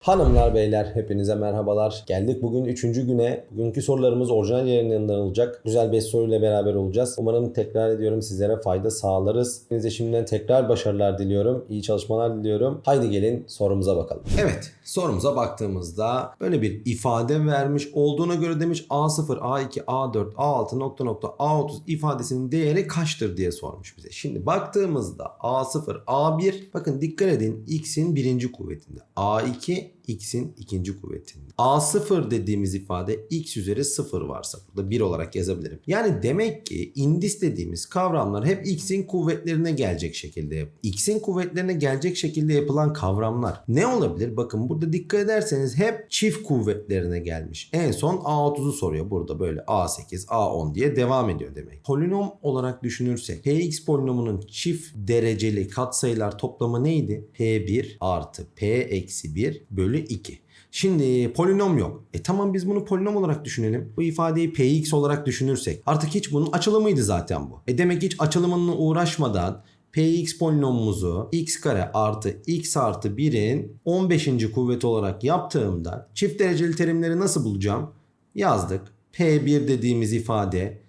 Hanımlar beyler hepinize merhabalar. Geldik bugün 3. güne. Bugünkü sorularımız orijinal yayınlarından olacak. Güzel 5 soruyla beraber olacağız. Umarım tekrar ediyorum sizlere fayda sağlarız. Hepinize şimdiden tekrar başarılar diliyorum. İyi çalışmalar diliyorum. Haydi gelin sorumuza bakalım. Evet sorumuza baktığımızda böyle bir ifade vermiş. Olduğuna göre demiş A0, A2, A4, A6 nokta nokta A30 ifadesinin değeri kaçtır diye sormuş bize. Şimdi baktığımızda A0, A1 bakın dikkat edin x'in birinci kuvvetinde. A2 x'in ikinci kuvvetinde. A0 dediğimiz ifade x üzeri 0 varsa burada 1 olarak yazabilirim. Yani demek ki indis dediğimiz kavramlar hep x'in kuvvetlerine gelecek şekilde. X'in kuvvetlerine gelecek şekilde yapılan kavramlar ne olabilir? Bakın burada dikkat ederseniz hep çift kuvvetlerine gelmiş. En son A30'u soruyor burada böyle A8, A10 diye devam ediyor demek. Polinom olarak düşünürsek Px polinomunun çift dereceli katsayılar toplamı neydi? P1 artı P eksi 1 bölü 2. Şimdi polinom yok. E tamam biz bunu polinom olarak düşünelim. Bu ifadeyi px olarak düşünürsek artık hiç bunun açılımıydı zaten bu. E demek hiç açılımınla uğraşmadan px polinomumuzu x kare artı x artı 1'in 15. kuvveti olarak yaptığımda çift dereceli terimleri nasıl bulacağım? Yazdık. P1 dediğimiz ifade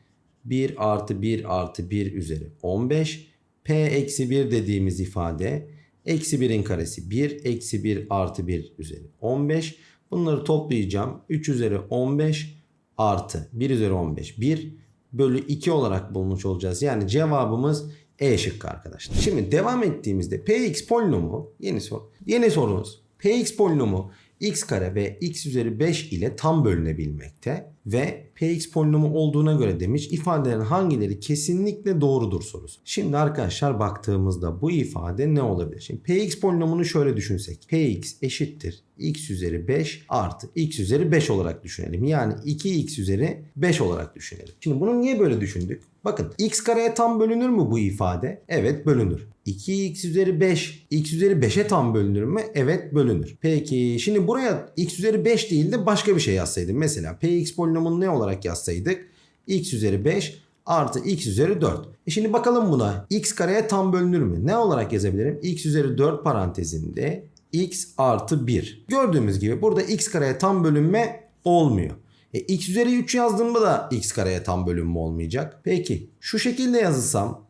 1 artı 1 artı 1 üzeri 15. P eksi 1 dediğimiz ifade eksi 1'in karesi 1 eksi 1 artı 1 üzeri 15. Bunları toplayacağım. 3 üzeri 15 artı 1 üzeri 15 1 bölü 2 olarak bulmuş olacağız. Yani cevabımız E şıkkı arkadaşlar. Şimdi devam ettiğimizde Px polinomu yeni sor. Yeni sorumuz. Px polinomu x kare ve x üzeri 5 ile tam bölünebilmekte ve px polinomu olduğuna göre demiş ifadelerin hangileri kesinlikle doğrudur sorusu. Şimdi arkadaşlar baktığımızda bu ifade ne olabilir? Şimdi px polinomunu şöyle düşünsek. px eşittir x üzeri 5 artı x üzeri 5 olarak düşünelim. Yani 2x üzeri 5 olarak düşünelim. Şimdi bunu niye böyle düşündük? Bakın x kareye tam bölünür mü bu ifade? Evet bölünür. 2x üzeri 5 x üzeri 5'e tam bölünür mü? Evet bölünür. Peki şimdi buraya x üzeri 5 değil de başka bir şey yazsaydım. Mesela px polinomunu ne olarak yazsaydık? x üzeri 5 artı x üzeri 4. E şimdi bakalım buna. x kareye tam bölünür mü? Ne olarak yazabilirim? x üzeri 4 parantezinde x artı 1. Gördüğümüz gibi burada x kareye tam bölünme olmuyor. E, x üzeri 3 yazdığımda da x kareye tam bölünme olmayacak. Peki şu şekilde yazılsam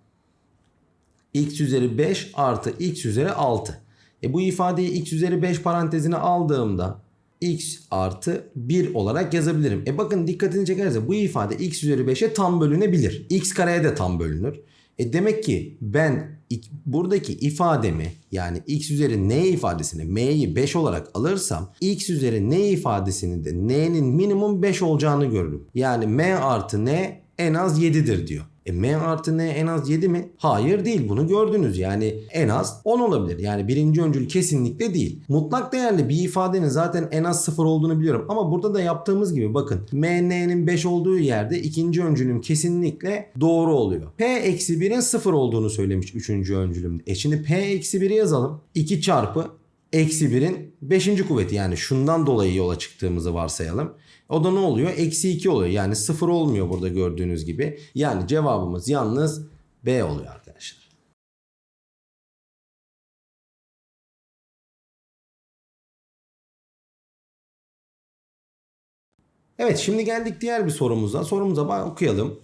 x üzeri 5 artı x üzeri 6. E bu ifadeyi x üzeri 5 parantezine aldığımda x artı 1 olarak yazabilirim. E bakın dikkatini çekerse bu ifade x üzeri 5'e tam bölünebilir. x kareye de tam bölünür. E demek ki ben buradaki ifademi yani x üzeri n ifadesini m'yi 5 olarak alırsam x üzeri n ifadesini de n'nin minimum 5 olacağını görürüm. Yani m artı n en az 7'dir diyor. E m artı n en az 7 mi? Hayır değil bunu gördünüz yani en az 10 olabilir. Yani birinci öncül kesinlikle değil. Mutlak değerli bir ifadenin zaten en az 0 olduğunu biliyorum. Ama burada da yaptığımız gibi bakın m n'nin 5 olduğu yerde ikinci öncülüm kesinlikle doğru oluyor. p eksi 1'in 0 olduğunu söylemiş üçüncü öncülüm. E şimdi p eksi 1'i yazalım. 2 çarpı eksi 1'in 5. kuvveti yani şundan dolayı yola çıktığımızı varsayalım. O da ne oluyor? Eksi 2 oluyor. Yani 0 olmuyor burada gördüğünüz gibi. Yani cevabımız yalnız B oluyor arkadaşlar. Evet şimdi geldik diğer bir sorumuza. Sorumuza okuyalım.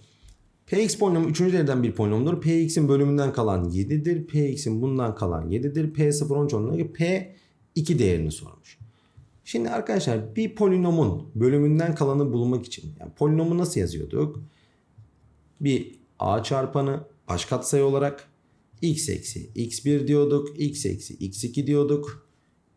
Px polinomu 3. dereceden bir polinomdur. Px'in bölümünden kalan 7'dir. Px'in bundan kalan 7'dir. P0 13 onunla P 2 değerini sormuş. Şimdi arkadaşlar bir polinomun bölümünden kalanı bulmak için yani polinomu nasıl yazıyorduk? Bir a çarpanı baş katsayı olarak x eksi x1 diyorduk. x eksi x2 diyorduk.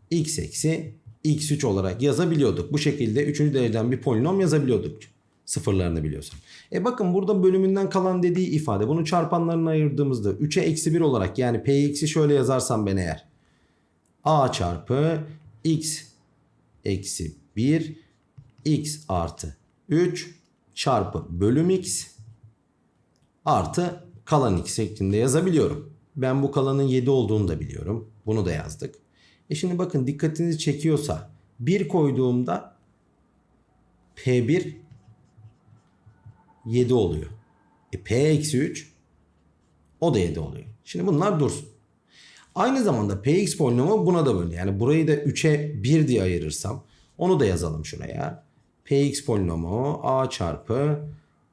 x eksi x3 olarak yazabiliyorduk. Bu şekilde 3. dereceden bir polinom yazabiliyorduk. Sıfırlarını biliyorsun. E bakın burada bölümünden kalan dediği ifade. Bunu çarpanlarına ayırdığımızda 3'e eksi 1 olarak yani px'i şöyle yazarsam ben eğer. a çarpı x eksi 1 x artı 3 çarpı bölüm x artı kalan x şeklinde yazabiliyorum. Ben bu kalanın 7 olduğunu da biliyorum. Bunu da yazdık. E şimdi bakın dikkatinizi çekiyorsa 1 koyduğumda P1 7 oluyor. E P eksi 3 o da 7 oluyor. Şimdi bunlar dursun. Aynı zamanda px polinomu buna da böyle. Yani burayı da 3'e 1 diye ayırırsam onu da yazalım şuraya. px polinomu a çarpı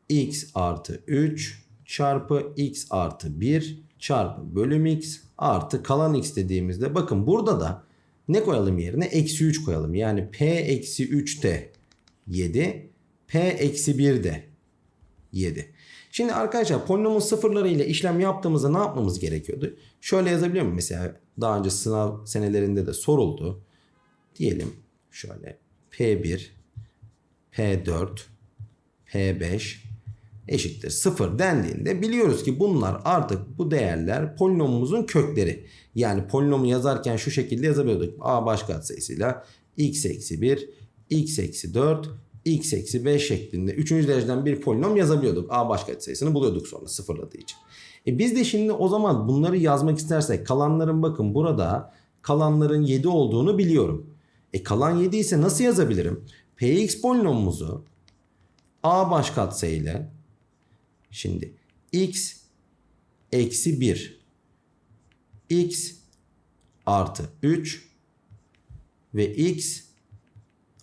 x artı 3 çarpı x artı 1 çarpı bölüm x artı kalan x dediğimizde bakın burada da ne koyalım yerine? Eksi 3 koyalım. Yani p eksi 3 de 7 p eksi 1 de 7. Şimdi arkadaşlar polinomun sıfırları ile işlem yaptığımızda ne yapmamız gerekiyordu? Şöyle yazabiliyor muyum? Mesela daha önce sınav senelerinde de soruldu. Diyelim şöyle P1, P4, P5 eşittir 0 dendiğinde biliyoruz ki bunlar artık bu değerler polinomumuzun kökleri. Yani polinomu yazarken şu şekilde yazabiliyorduk. A baş katsayısıyla x eksi 1, x eksi 4, x eksi 5 şeklinde 3. dereceden bir polinom yazabiliyorduk. A baş katsayısını buluyorduk sonra sıfırladığı için. E biz de şimdi o zaman bunları yazmak istersek kalanların bakın burada kalanların 7 olduğunu biliyorum. E kalan 7 ise nasıl yazabilirim? Px polinomumuzu a baş katsayıyla şimdi x eksi 1 x artı 3 ve x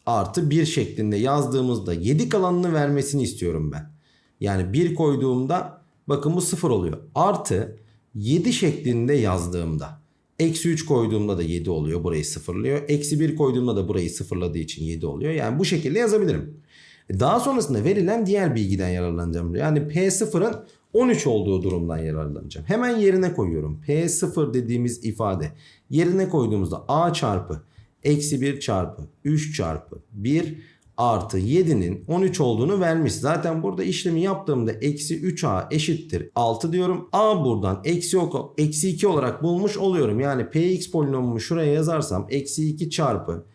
artı 1 şeklinde yazdığımızda 7 kalanını vermesini istiyorum ben. Yani 1 koyduğumda bakın bu 0 oluyor. Artı 7 şeklinde yazdığımda eksi 3 koyduğumda da 7 oluyor. Burayı sıfırlıyor. Eksi 1 koyduğumda da burayı sıfırladığı için 7 oluyor. Yani bu şekilde yazabilirim. Daha sonrasında verilen diğer bilgiden yararlanacağım. Yani P0'ın 13 olduğu durumdan yararlanacağım. Hemen yerine koyuyorum. P0 dediğimiz ifade yerine koyduğumuzda A çarpı eksi 1 çarpı 3 çarpı 1 artı 7'nin 13 olduğunu vermiş. Zaten burada işlemi yaptığımda eksi 3a eşittir 6 diyorum. a buradan eksi, eksi 2 olarak bulmuş oluyorum. Yani px polinomumu şuraya yazarsam eksi 2 çarpı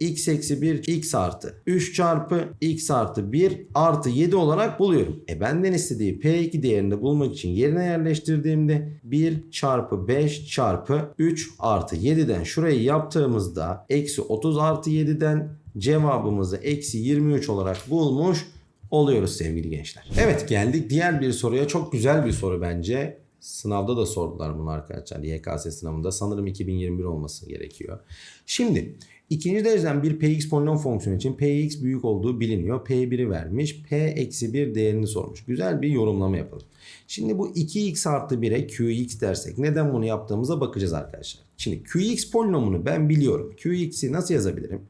x eksi 1 x artı 3 çarpı x artı 1 artı 7 olarak buluyorum. E benden istediği P2 değerini bulmak için yerine yerleştirdiğimde 1 çarpı 5 çarpı 3 artı 7'den şurayı yaptığımızda eksi 30 artı 7'den cevabımızı eksi 23 olarak bulmuş oluyoruz sevgili gençler. Evet geldik diğer bir soruya. Çok güzel bir soru bence. Sınavda da sordular bunu arkadaşlar. YKS sınavında sanırım 2021 olması gerekiyor. Şimdi ikinci dereceden bir px polinom fonksiyonu için px büyük olduğu biliniyor. p1'i vermiş. p eksi 1 değerini sormuş. Güzel bir yorumlama yapalım. Şimdi bu 2x artı 1'e qx dersek neden bunu yaptığımıza bakacağız arkadaşlar. Şimdi qx polinomunu ben biliyorum. qx'i nasıl yazabilirim?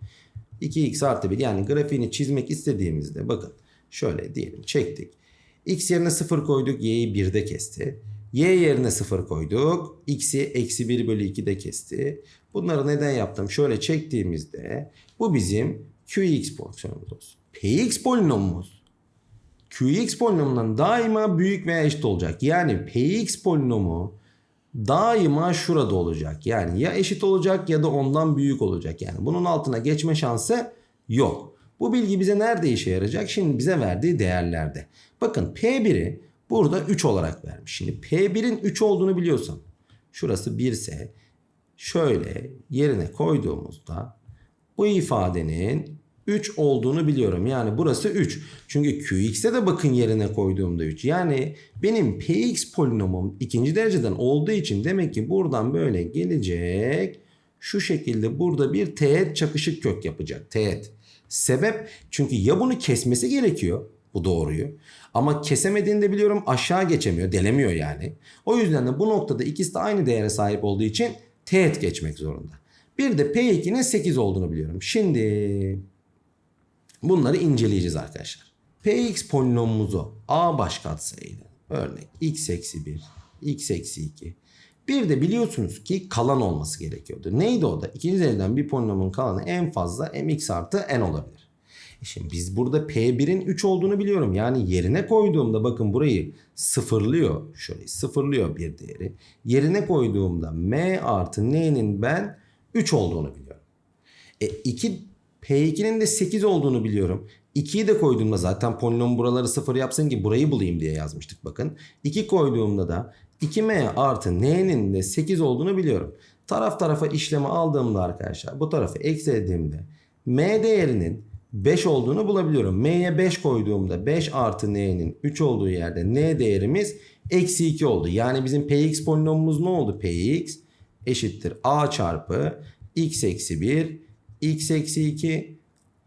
2x artı 1 yani grafiğini çizmek istediğimizde bakın şöyle diyelim çektik. x yerine 0 koyduk y'yi 1'de kesti. Y yerine 0 koyduk. X'i eksi 1 bölü 2'de kesti. Bunları neden yaptım? Şöyle çektiğimizde bu bizim Qx fonksiyonumuz olsun. Px polinomumuz Qx polinomundan daima büyük veya eşit olacak. Yani Px polinomu daima şurada olacak. Yani ya eşit olacak ya da ondan büyük olacak. Yani bunun altına geçme şansı yok. Bu bilgi bize nerede işe yarayacak? Şimdi bize verdiği değerlerde. Bakın P1'i burada 3 olarak vermiş. Şimdi P1'in 3 olduğunu biliyorsam şurası 1 ise şöyle yerine koyduğumuzda bu ifadenin 3 olduğunu biliyorum. Yani burası 3. Çünkü Qx'e de bakın yerine koyduğumda 3. Yani benim Px polinomum ikinci dereceden olduğu için demek ki buradan böyle gelecek. Şu şekilde burada bir teğet çakışık kök yapacak. Teğet. Sebep çünkü ya bunu kesmesi gerekiyor bu doğruyu. Ama kesemediğini de biliyorum aşağı geçemiyor, delemiyor yani. O yüzden de bu noktada ikisi de aynı değere sahip olduğu için teğet geçmek zorunda. Bir de P2'nin 8 olduğunu biliyorum. Şimdi bunları inceleyeceğiz arkadaşlar. Px polinomumuzu a baş katsayıyla örnek x eksi 1, x eksi 2. Bir de biliyorsunuz ki kalan olması gerekiyordu. Neydi o da? İkinci dereceden bir polinomun kalanı en fazla mx artı n olabilir. E şimdi biz burada P1'in 3 olduğunu biliyorum. Yani yerine koyduğumda bakın burayı sıfırlıyor. Şöyle sıfırlıyor bir değeri. Yerine koyduğumda M artı N'nin ben 3 olduğunu biliyorum. E 2 P2'nin de 8 olduğunu biliyorum. 2'yi de koyduğumda zaten polinom buraları sıfır yapsın ki burayı bulayım diye yazmıştık bakın. 2 koyduğumda da 2m artı n'nin de 8 olduğunu biliyorum. Taraf tarafa işlemi aldığımda arkadaşlar bu tarafı eksilediğimde m değerinin 5 olduğunu bulabiliyorum. M'ye 5 koyduğumda 5 artı n'nin 3 olduğu yerde n değerimiz eksi 2 oldu. Yani bizim px polinomumuz ne oldu? px eşittir a çarpı x eksi 1 x eksi 2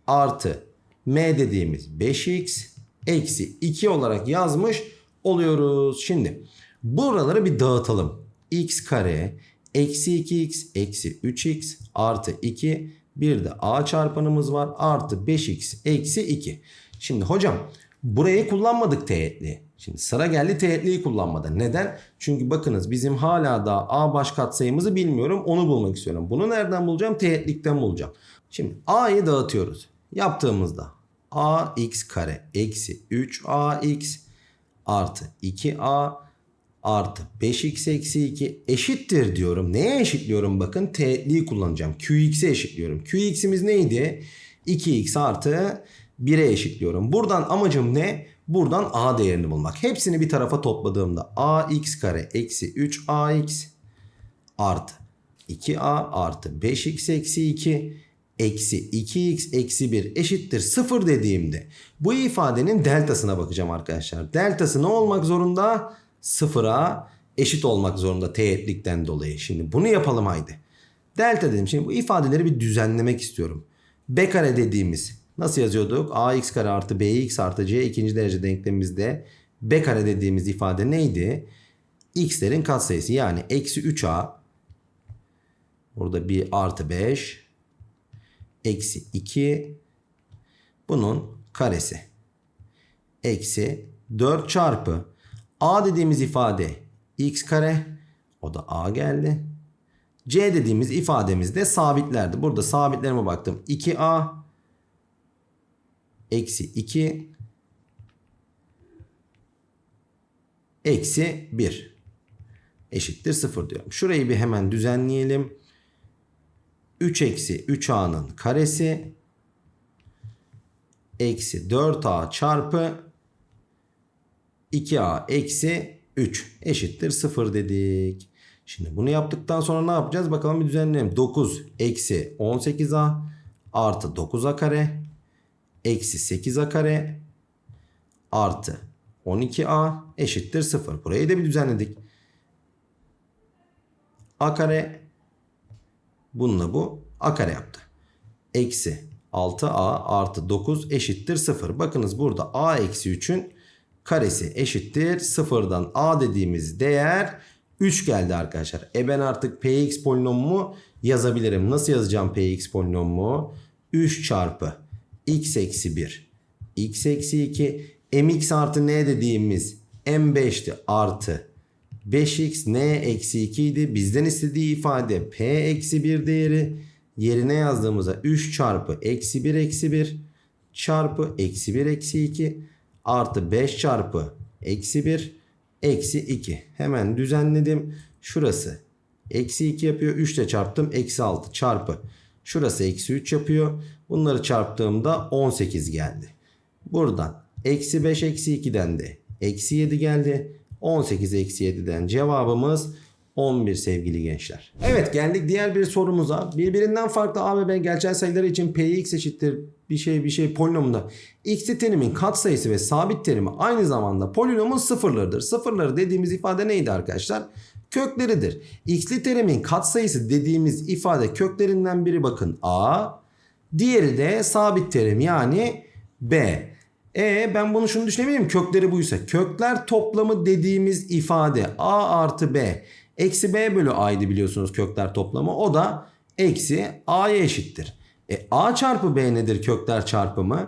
artı m dediğimiz 5x eksi 2 olarak yazmış oluyoruz. Şimdi buraları bir dağıtalım. x kare eksi 2x eksi 3x artı 2 bir de a çarpanımız var artı 5x eksi 2. Şimdi hocam burayı kullanmadık teğetli. Şimdi sıra geldi teğetliyi kullanmadı. Neden? Çünkü bakınız bizim hala da a baş katsayımızı bilmiyorum. Onu bulmak istiyorum. Bunu nereden bulacağım? Teğetlikten bulacağım. Şimdi a'yı dağıtıyoruz. Yaptığımızda ax kare eksi 3ax artı 2a artı 5x eksi 2 eşittir diyorum. Neye eşitliyorum bakın teğetliği kullanacağım. qx'e eşitliyorum. qx'imiz neydi? 2x artı 1'e eşitliyorum. Buradan amacım ne? Buradan a değerini bulmak. Hepsini bir tarafa topladığımda ax kare eksi 3ax artı 2a artı 5x eksi 2 eksi 2x eksi 1 eşittir 0 dediğimde bu ifadenin deltasına bakacağım arkadaşlar. Deltası ne olmak zorunda? Sıfıra eşit olmak zorunda teğetlikten dolayı. Şimdi bunu yapalım haydi. Delta dedim. Şimdi bu ifadeleri bir düzenlemek istiyorum. B kare dediğimiz nasıl yazıyorduk? ax kare artı bx artı c ikinci derece denklemimizde B kare dediğimiz ifade neydi? x'lerin katsayısı yani eksi 3a burada bir artı 5 eksi 2 bunun karesi. Eksi 4 çarpı a dediğimiz ifade x kare o da a geldi. c dediğimiz ifademiz de sabitlerdi. Burada sabitlerime baktım. 2a eksi 2 eksi 1 eşittir 0 diyorum. Şurayı bir hemen düzenleyelim. 3 eksi 3a'nın karesi eksi 4a çarpı 2a eksi 3 eşittir 0 dedik. Şimdi bunu yaptıktan sonra ne yapacağız? Bakalım bir düzenleyelim. 9 eksi 18a artı 9a kare eksi 8a kare artı 12a eşittir 0. Burayı da bir düzenledik. a kare bununla bu a kare yaptı. Eksi 6a artı 9 eşittir 0. Bakınız burada a eksi 3'ün karesi eşittir. Sıfırdan a dediğimiz değer 3 geldi arkadaşlar. E ben artık px polinomumu yazabilirim. Nasıl yazacağım px polinomumu? 3 çarpı x eksi 1 x eksi 2 mx artı n dediğimiz m5'ti artı 5x n eksi 2 idi. Bizden istediği ifade p eksi 1 değeri yerine yazdığımızda 3 çarpı eksi 1 eksi 1 çarpı eksi 1 eksi 2 artı 5 çarpı eksi 1 eksi 2. Hemen düzenledim. Şurası eksi 2 yapıyor. 3 ile çarptım. Eksi 6 çarpı. Şurası eksi 3 yapıyor. Bunları çarptığımda 18 geldi. Buradan eksi 5 eksi 2'den de eksi 7 geldi. 18 eksi 7'den cevabımız 11 sevgili gençler. Evet geldik diğer bir sorumuza. Birbirinden farklı a ve b gerçel sayıları için px eşittir bir şey bir şey polinomunda x'li terimin katsayısı ve sabit terimi aynı zamanda polinomun sıfırlarıdır. Sıfırları dediğimiz ifade neydi arkadaşlar? Kökleridir. x'li terimin katsayısı dediğimiz ifade köklerinden biri bakın a, diğeri de sabit terim yani b. E ben bunu şunu düşünebilirim kökleri buysa. Kökler toplamı dediğimiz ifade a artı b. Eksi b bölü a'ydı biliyorsunuz kökler toplamı. O da eksi a'ya eşittir. E a çarpı b nedir kökler çarpımı?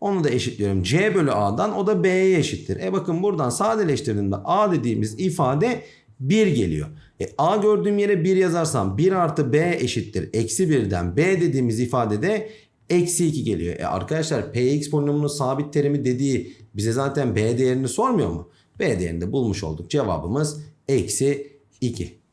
Onu da eşitliyorum. c bölü a'dan o da b'ye eşittir. E bakın buradan sadeleştirdiğimde a dediğimiz ifade 1 geliyor. E a gördüğüm yere 1 yazarsam 1 artı b eşittir. Eksi 1'den b dediğimiz ifade de eksi 2 geliyor. E arkadaşlar px polinomunun sabit terimi dediği bize zaten b değerini sormuyor mu? B değerini de bulmuş olduk. Cevabımız eksi 2.